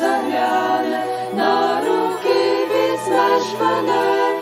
загляне, на руки візьмеш мене.